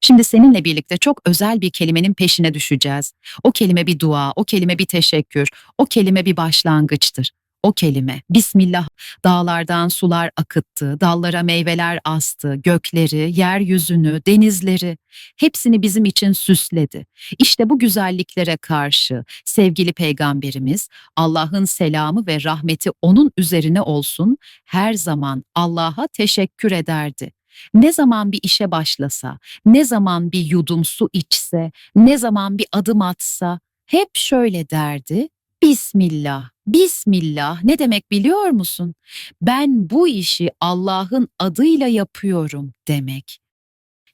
Şimdi seninle birlikte çok özel bir kelimenin peşine düşeceğiz. O kelime bir dua, o kelime bir teşekkür, o kelime bir başlangıçtır. O kelime Bismillah dağlardan sular akıttı, dallara meyveler astı, gökleri, yeryüzünü, denizleri hepsini bizim için süsledi. İşte bu güzelliklere karşı sevgili peygamberimiz Allah'ın selamı ve rahmeti onun üzerine olsun her zaman Allah'a teşekkür ederdi. Ne zaman bir işe başlasa, ne zaman bir yudum su içse, ne zaman bir adım atsa hep şöyle derdi. Bismillah, Bismillah ne demek biliyor musun? Ben bu işi Allah'ın adıyla yapıyorum demek.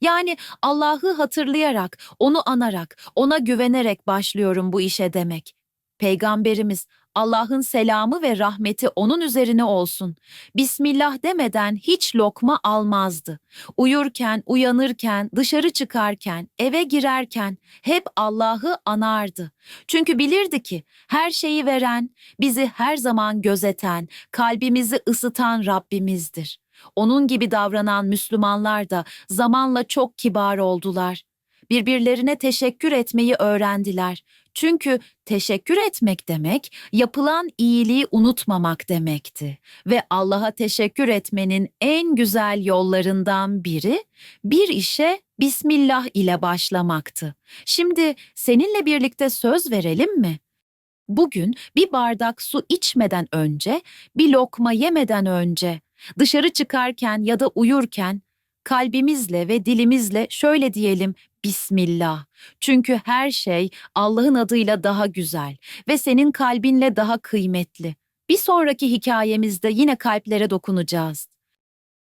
Yani Allah'ı hatırlayarak, onu anarak, ona güvenerek başlıyorum bu işe demek. Peygamberimiz Allah'ın selamı ve rahmeti onun üzerine olsun. Bismillah demeden hiç lokma almazdı. Uyurken, uyanırken, dışarı çıkarken, eve girerken hep Allah'ı anardı. Çünkü bilirdi ki her şeyi veren, bizi her zaman gözeten, kalbimizi ısıtan Rabbimizdir. Onun gibi davranan Müslümanlar da zamanla çok kibar oldular. Birbirlerine teşekkür etmeyi öğrendiler. Çünkü teşekkür etmek demek yapılan iyiliği unutmamak demekti ve Allah'a teşekkür etmenin en güzel yollarından biri bir işe Bismillah ile başlamaktı. Şimdi seninle birlikte söz verelim mi? Bugün bir bardak su içmeden önce, bir lokma yemeden önce, dışarı çıkarken ya da uyurken kalbimizle ve dilimizle şöyle diyelim Bismillah. Çünkü her şey Allah'ın adıyla daha güzel ve senin kalbinle daha kıymetli. Bir sonraki hikayemizde yine kalplere dokunacağız.